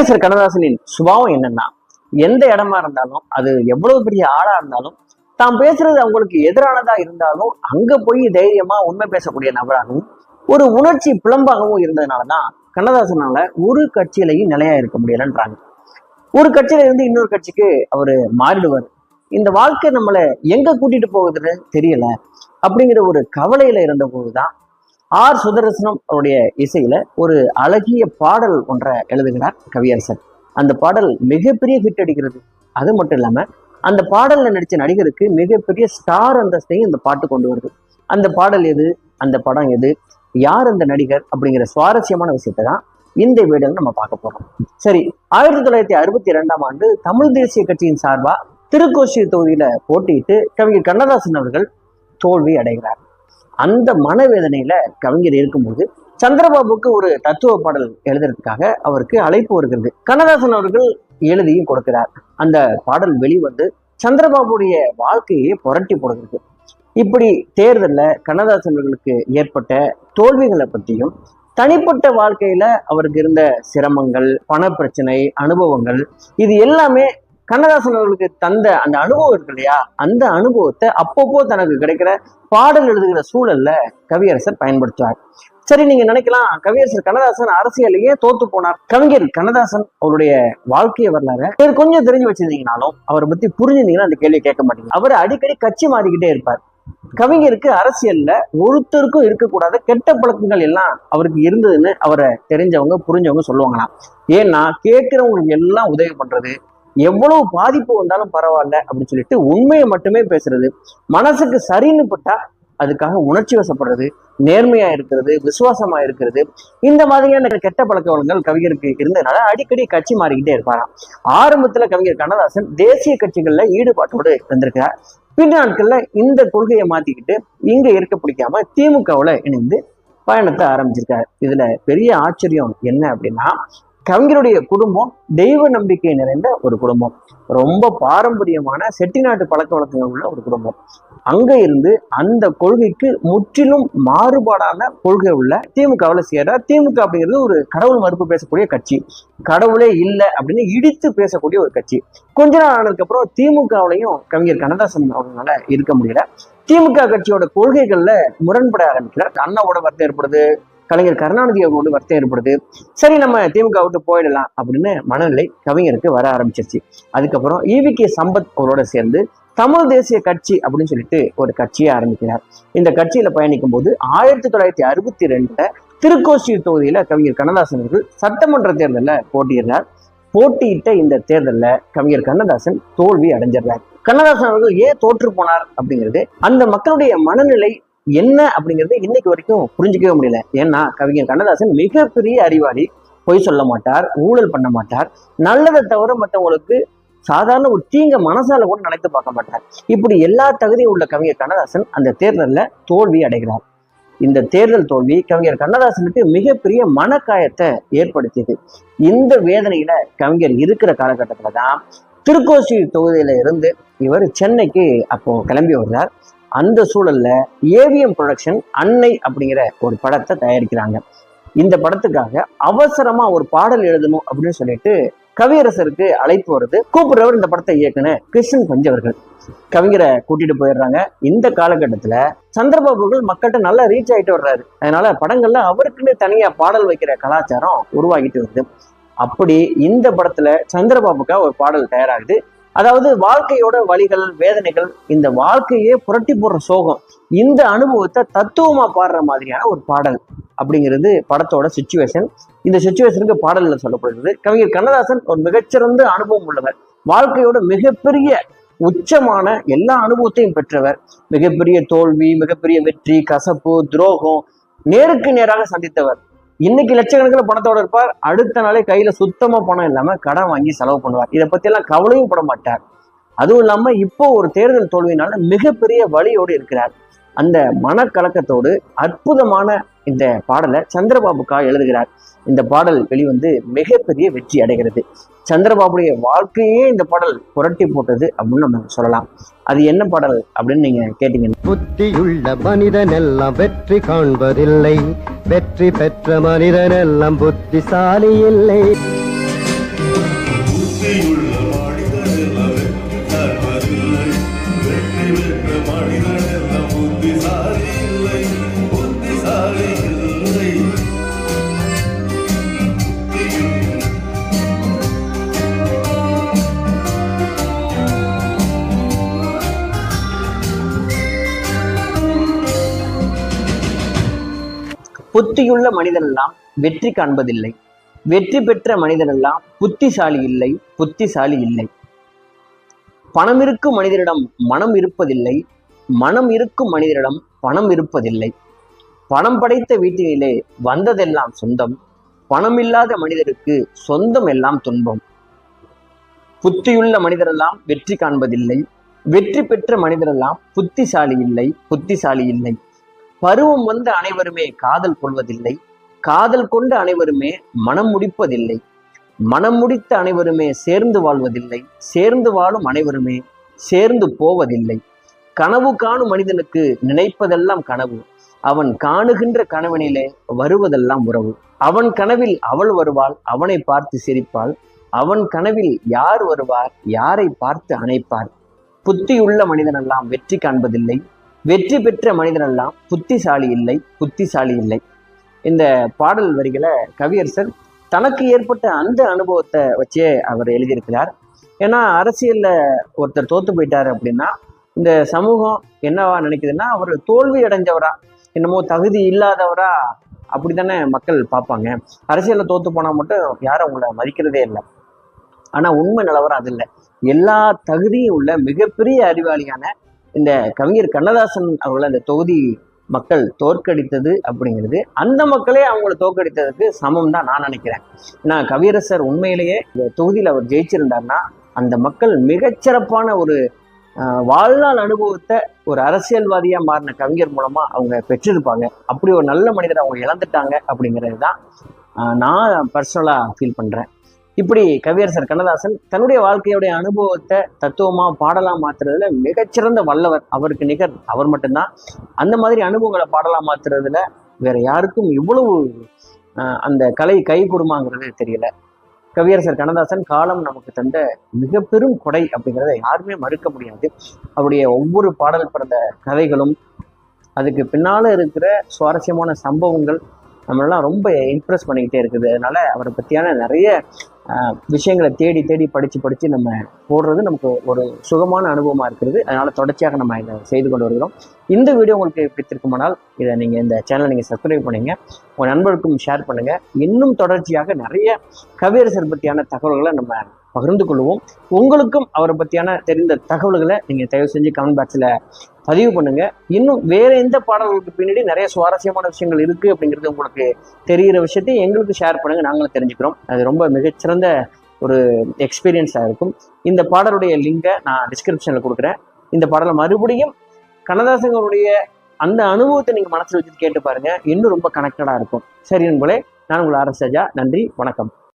கவியரசர் கண்ணதாசனின் சுபாவம் என்னன்னா எந்த இடமா இருந்தாலும் அது எவ்வளவு பெரிய ஆளா இருந்தாலும் தாம் பேசுறது அவங்களுக்கு எதிரானதா இருந்தாலும் அங்க போய் தைரியமா உண்மை பேசக்கூடிய நபராகவும் ஒரு உணர்ச்சி புலம்பாகவும் இருந்ததுனாலதான் கண்ணதாசனால ஒரு கட்சியிலையும் நிலையா இருக்க முடியலன்றாங்க. ஒரு கட்சியில இருந்து இன்னொரு கட்சிக்கு அவரு மாறிடுவார். இந்த வாழ்க்கை நம்மளை எங்க கூட்டிட்டு போகுதுன்னு தெரியல அப்படிங்கிற ஒரு கவலையில இருந்த போதுதான் ஆர். சுதரசனம் அவருடைய இசையில ஒரு அழகிய பாடல் ஒன்றை எழுதுகிறார் கவியரசன் அந்த பாடல் மிகப்பெரிய ஹிட் அடிக்கிறது. அது மட்டும் இல்லாம அந்த பாடல்ல நடிச்ச நடிகருக்கு மிகப்பெரிய ஸ்டார் அந்தஸ்தையும் இந்த பாட்டு கொண்டு வருது. அந்த பாடல் எது? அந்த படம் எது? யார் அந்த நடிகர்? அப்படிங்கிற சுவாரஸ்யமான விஷயத்தை தான் இந்த வீடியோல நம்ம பார்க்க போறோம். சரி ஆயிரத்தி தொள்ளாயிரத்தி அறுபத்தி ரெண்டாம் ஆண்டு தமிழ் தேசிய கட்சியின் சார்பா திருக்கோஷி தொகுதியில போட்டியிட்டு கவிஞர் கண்ணதாசன் அவர்கள் தோல்வி அடைகிறார். அந்த மனவேதனையில கவிஞர் இருக்கும்போது சந்திரபாபுக்கு ஒரு தத்துவ பாடல் எழுதுறதுக்காக அவருக்கு அழைப்பு வருகிறது. கண்ணதாசன் அவர்கள் எழுதியும் கொடுக்கிறார். அந்த பாடல் வெளிவந்து சந்திரபாபுடைய வாழ்க்கையை புரட்டி போடுகிறது. இப்படி தேர்தலில் கண்ணதாசன் அவர்களுக்கு ஏற்பட்ட தோல்விகளை பற்றியும் தனிப்பட்ட வாழ்க்கையில அவருக்கு இருந்த சிரமங்கள் பண பிரச்சனை அனுபவங்கள் இது எல்லாமே கண்ணதாசன் அவர்களுக்கு தந்த அந்த அனுபவம் இருக்கு இல்லையா? அந்த அனுபவத்தை அப்பப்போ தனக்கு கிடைக்கிற பாடல் எழுதுகிற சூழல்ல கவியரசர் பயன்படுத்துவார். சரி நீங்க நினைக்கலாம் கவியரசர் கண்ணதாசன் அரசியலையே தோத்து போனார். கவிஞர் கண்ணதாசன் அவருடைய வாழ்க்கைய வரலாறு. இவர் கொஞ்சம் தெரிஞ்சு வச்சிருந்தீங்கனாலும் அவரை பத்தி புரிஞ்சிருந்தீங்கன்னா அந்த கேள்வியை கேட்க மாட்டீங்க. அவர் அடிக்கடி கட்சி மாறிக்கிட்டே இருப்பார். கவிஞருக்கு அரசியல்ல ஒருத்தருக்கும் இருக்கக்கூடாத கெட்ட பழக்கங்கள் எல்லாம் அவருக்கு இருந்ததுன்னு அவரை தெரிஞ்சவங்க புரிஞ்சவங்க சொல்லுவாங்களாம். ஏன்னா கேட்கிறவங்களுக்கு எல்லாம் உதவி பண்றது எவ்வளவு பாதிப்பு வந்தாலும் பரவாயில்ல அப்படின்னு சொல்லிட்டு உண்மையை மட்டுமே பேசுறது. மனசுக்கு சரின்னு பட்டா அதுக்காக உணர்ச்சி வசப்படுறது நேர்மையா இருக்கிறது விசுவாசமா இருக்கிறது. இந்த மாதிரியான கெட்ட பழக்க வழக்கங்கள் கவிஞருக்கு இருந்ததுனால அடிக்கடி கட்சி மாறிக்கிட்டே இருப்பாராம். ஆரம்பத்துல கவிஞர் கண்ணதாசன் தேசிய கட்சிகள்ல ஈடுபாட்டோடு இருந்திருக்கிறார். பின்னாட்கள்ல இந்த கொள்கையை மாத்திக்கிட்டு இங்க இருக்க பிடிக்காம திமுகவுல இணைந்து பயணத்தை ஆரம்பிச்சிருக்காரு. இதுல பெரிய ஆச்சரியம் என்ன அப்படின்னா கவிஞருடைய குடும்பம் தெய்வ நம்பிக்கை நிறைந்த ஒரு குடும்பம். ரொம்ப பாரம்பரியமான செட்டிநாட்டு பழக்க வழக்கங்கள் உள்ள ஒரு குடும்பம். அங்க இருந்து அந்த கொள்கைக்கு முற்றிலும் மாறுபாடான கொள்கை உள்ள திமுகவில் சேர்றார் திமுக அப்படிங்கிறது ஒரு கடவுள் மறுப்பு பேசக்கூடிய கட்சி. கடவுளே இல்லை அப்படின்னு இடித்து பேசக்கூடிய ஒரு கட்சி. கொஞ்ச நாள் ஆனதுக்கு அப்புறம் திமுகவிலையும் கவிஞர் கண்ணதாசன் அவங்களால இருக்க முடியல. திமுக கட்சியோட கொள்கைகள்ல முரண்பட ஆரம்பிக்கிறார். அண்ணாவோட வருத்தம் ஏற்படுது. கலைஞர் கருணாநிதி அவர்களோட வருத்தம் ஏற்படுது. சரி நம்ம திமுக விட்டு போயிடலாம் அப்படின்னு மனநிலை கவிஞருக்கு வர ஆரம்பிச்சிருச்சு. அதுக்கப்புறம் ஈவி கே சம்பத் அவரோட சேர்ந்து தமிழ் தேசிய கட்சி அப்படின்னு சொல்லிட்டு ஒரு கட்சியை ஆரம்பிக்கிறார். இந்த கட்சியில பயணிக்கும் போது ஆயிரத்தி தொள்ளாயிரத்தி அறுபத்தி ரெண்டுல திருக்கோசியூர் தொகுதியில கவிஞர் கண்ணதாசன் அவர்கள் சட்டமன்ற தேர்தலில் போட்டியிடுறார். போட்டியிட்ட இந்த தேர்தல்ல கவிஞர் கண்ணதாசன் தோல்வி அடைஞ்சிடுறார். கண்ணதாசன் அவர்கள் ஏன் தோற்று போனார் அப்படிங்கிறது அந்த மக்களுடைய மனநிலை என்ன அப்படிங்கிறது இன்னைக்கு வரைக்கும் புரிஞ்சுக்கவே முடியல. ஏன்னா கவிஞர் கண்ணதாசன் மிகப்பெரிய அறிவாளி. பொய் சொல்ல மாட்டார் ஊழல் பண்ண மாட்டார். நல்லதை தவிர மற்றவங்களுக்கு சாதாரண ஒரு தீங்க மனசால கூட நினைத்து பார்க்க மாட்டார். இப்படி எல்லா தகுதியும் உள்ள கவிஞர் கண்ணதாசன் அந்த தேர்தலில் தோல்வி அடைகிறார். இந்த தேர்தல் தோல்வி கவிஞர் கண்ணதாசனுக்கு மிகப்பெரிய மனக்காயத்தை ஏற்படுத்தியது. இந்த வேதனையில கவிஞர் இருக்கிற காலகட்டத்தில் தான் திருக்கோசி தொகுதியில இருந்து இவர் சென்னைக்கு அப்போ கிளம்பி வருகிறார் அந்த சூழல்ல ஏவிஎம் ப்ரொடக்ஷன் அன்னை அப்படிங்கிற ஒரு படத்தை தயாரிக்கிறாங்க. இந்த படத்துக்காக அவசரமா ஒரு பாடல் எழுதணும் அப்படின்னு சொல்லிட்டு கவியரசருக்கு அழைப்பு வருது. கூப்பிடுறவர் இந்த படத்தை இயக்குன கிருஷ்ணன் பஞ்சவர்கள் கவிஞரை கூட்டிட்டு போயிடுறாங்க. இந்த காலகட்டத்துல சந்திரபாபு அவர்கள் மக்கள்கிட்ட நல்லா ரீச் ஆயிட்டு வர்றாரு. அதனால படங்கள்ல அவருக்குன்னு தனியா பாடல் வைக்கிற கலாச்சாரம் உருவாகிட்டு வருது. அப்படி இந்த படத்துல சந்திரபாபுக்கா ஒரு பாடல் தயாராகுது. அதாவது வாழ்க்கையோட வழிகள் வேதனைகள் இந்த வாழ்க்கையே புரட்டி போடுற சோகம் இந்த அனுபவத்தை தத்துவமா பாடுற மாதிரியான ஒரு பாடல் அப்படிங்கிறது படத்தோட சுச்சுவேஷன் இந்த சுச்சுவேஷனுக்கு பாடல்ல சொல்லப்படுகிறது. கவிஞர் கண்ணதாசன் ஒரு மிகச்சிறந்த அனுபவம் உள்ளவர். வாழ்க்கையோட மிகப்பெரிய உச்சமான எல்லா அனுபவத்தையும் பெற்றவர். மிகப்பெரிய தோல்வி மிகப்பெரிய வெற்றி கசப்பு துரோகம் நேருக்கு நேராக சந்தித்தவர். இன்னைக்கு லட்சக்கணக்கில் பணத்தோட இருப்பார். அடுத்த நாளே கையில சுத்தமா பணம் இல்லாம கடன் வாங்கி செலவு பண்ணுவார். இதை பத்தி எல்லாம் கவலையும் பட மாட்டார். அதுவும் இல்லாம இப்போ ஒரு தேர்தல் தோல்வியினால மிகப்பெரிய வழியோடு இருக்கிறார். அந்த மனக்கலக்கத்தோடு அற்புதமான இந்த பாடலை சந்திரபாபுக்காக எழுதுகிறார். இந்த பாடல் வெளிவந்து மிகப்பெரிய வெற்றி அடைகிறது. சந்திரபாபுடைய வாழ்க்கையே இந்த பாடல் புரட்டி போட்டது அப்படின்னு நம்ம சொல்லலாம். அது என்ன பாடல் அப்படின்னு நீங்க கேட்டீங்கன்னா புத்தியுள்ள மனிதனெல்லாம் வெற்றி காண்பதில்லை. வெற்றி பெற்ற மனிதனெல்லாம் புத்திசாலி இல்லை புத்தியுள்ள மனிதனெல்லாம் வெற்றி காண்பதில்லை. வெற்றி பெற்ற மனிதனெல்லாம் புத்திசாலி இல்லை புத்திசாலி இல்லை. பணம் இருக்கும் மனிதரிடம் மனம் இருப்பதில்லை மனம் இருக்கும் மனிதரிடம் பணம் இருப்பதில்லை. பணம் படைத்த வீட்டினிலே வந்ததெல்லாம் சொந்தம் பணம் இல்லாத மனிதருக்கு சொந்தம் எல்லாம் துன்பம். புத்தியுள்ள மனிதரெல்லாம் வெற்றி காண்பதில்லை வெற்றி பெற்ற மனிதரெல்லாம் புத்திசாலி இல்லை புத்திசாலி இல்லை. பருவம் வந்த அனைவருமே காதல் கொள்வதில்லை. காதல் கொண்ட அனைவருமே மனம் முடிப்பதில்லை. மனம் முடித்த அனைவருமே சேர்ந்து வாழ்வதில்லை. சேர்ந்து வாழும் அனைவருமே சேர்ந்து போவதில்லை. கனவு காணும் மனிதனுக்கு நினைப்பதெல்லாம் கனவு. அவன் காணுகின்ற கனவனிலே வருவதெல்லாம் உறவு. அவன் கனவில் அவள் வருவாள் அவனை பார்த்து சிரிப்பாள். அவன் கனவில் யார் வருவார் யாரை பார்த்து அணைப்பார். புத்தியுள்ள மனிதனெல்லாம் வெற்றி காண்பதில்லை. வெற்றி பெற்ற மனிதனெல்லாம் புத்திசாலி இல்லை புத்திசாலி இல்லை. இந்த பாடல் வரிகளை கவியரசர் தனக்கு ஏற்பட்ட அந்த அனுபவத்தை வச்சே அவர் எழுதியிருக்கிறார். ஏன்னா அரசியலில் ஒருத்தர் தோத்து போயிட்டாரு அப்படின்னா இந்த சமூகம் என்னவா நினைக்குதுன்னா அவர் தோல்வி அடைஞ்சவரா என்னமோ தகுதி இல்லாதவரா அப்படித்தானே மக்கள் பார்ப்பாங்க. அரசியலில் தோத்து போனால் மட்டும் யாரும் அவங்கள மதிக்கிறதே இல்லை. ஆனால் உண்மை நிலவரம் அது இல்லை. எல்லா தகுதியும் உள்ள மிகப்பெரிய அறிவாளியான இந்த கவிஞர் கண்ணதாசன் அவர்களை அந்த தொகுதி மக்கள் தோற்கடித்தது அப்படிங்கிறது. அந்த மக்களே அவங்கள தோற்கடித்ததுக்கு சமம் தான் நான் நினைக்கிறேன். நான் கவியரசர் உண்மையிலேயே இந்த தொகுதியில் அவர் ஜெயிச்சிருந்தாருன்னா அந்த மக்கள் மிகச்சிறப்பான ஒரு வாழ்நாள் அனுபவத்தை ஒரு அரசியல்வாதியாக மாறின கவிஞர் மூலமாக அவங்க பெற்றிருப்பாங்க. அப்படி ஒரு நல்ல மனிதரை அவங்க இழந்துட்டாங்க அப்படிங்கிறது தான் நான் பர்சனலாக ஃபீல் பண்ணுறேன் இப்படி கவியரசர் கண்ணதாசன் தன்னுடைய வாழ்க்கையுடைய அனுபவத்தை தத்துவமா பாடலா மாத்துறதுல மிகச்சிறந்த வல்லவர். அவருக்கு நிகர் அவர் மட்டும்தான். அந்த மாதிரி அனுபவங்களை பாடலா மாத்துறதுல வேற யாருக்கும் இவ்வளவு அந்த கலை கை கொடுமாங்கிறது தெரியல. கவியரசர் கண்ணதாசன் காலம் நமக்கு தந்த மிக பெரும் கொடை அப்படிங்கிறத யாருமே மறுக்க முடியாது. அவருடைய ஒவ்வொரு பாடல் பிறந்த கதைகளும் அதுக்கு பின்னால இருக்கிற சுவாரஸ்யமான சம்பவங்கள் நம்மளெல்லாம் ரொம்ப இம்ப்ரெஸ் பண்ணிக்கிட்டே இருக்குது. அதனால அவரை பற்றியான நிறைய விஷயங்களை தேடி தேடி படித்து படித்து நம்ம போடுறது நமக்கு ஒரு சுகமான அனுபவமாக இருக்கிறது. அதனால் தொடர்ச்சியாக நம்ம இதை செய்து கொண்டு வருகிறோம். இந்த வீடியோ உங்களுக்கு பிடித்திருக்குமானால் இதை நீங்கள் இந்த சேனலை நீங்கள் சப்ஸ்கிரைப் பண்ணுங்க. உங்கள் நண்பருக்கும் ஷேர் பண்ணுங்கள் இன்னும் தொடர்ச்சியாக நிறைய கவியரசர் பற்றியான தகவல்களை நம்ம பகிர்ந்து கொள்வோம். உங்களுக்கும் அவரை பற்றியான தெரிந்த தகவல்களை நீங்கள் தயவு செஞ்சு கமெண்ட் பாக்ஸில் பதிவு பண்ணுங்க. இன்னும் வேற எந்த பாடல்களுக்கு பின்னாடி நிறைய சுவாரஸ்யமான விஷயங்கள் இருக்கு அப்படிங்கிறது உங்களுக்கு தெரிகிற விஷயத்தை எங்களுக்கு ஷேர் பண்ணுங்க. நாங்களும் தெரிஞ்சுக்கிறோம். அது ரொம்ப மிகச்சிறந்த ஒரு எக்ஸ்பீரியன்ஸாக இருக்கும். இந்த பாடலுடைய லிங்கை நான் டிஸ்கிரிப்ஷனில் கொடுக்குறேன். இந்த பாடலை மறுபடியும் கண்ணதாசங்களுடைய அந்த அனுபவத்தை நீங்கள் மனசில் வச்சுட்டு கேட்டு பாருங்க. இன்னும் ரொம்ப கனெக்டடாக இருக்கும். சரி நண்பர்களே நான் உங்கள் ஆர் எஸ் ராஜா. நன்றி வணக்கம்.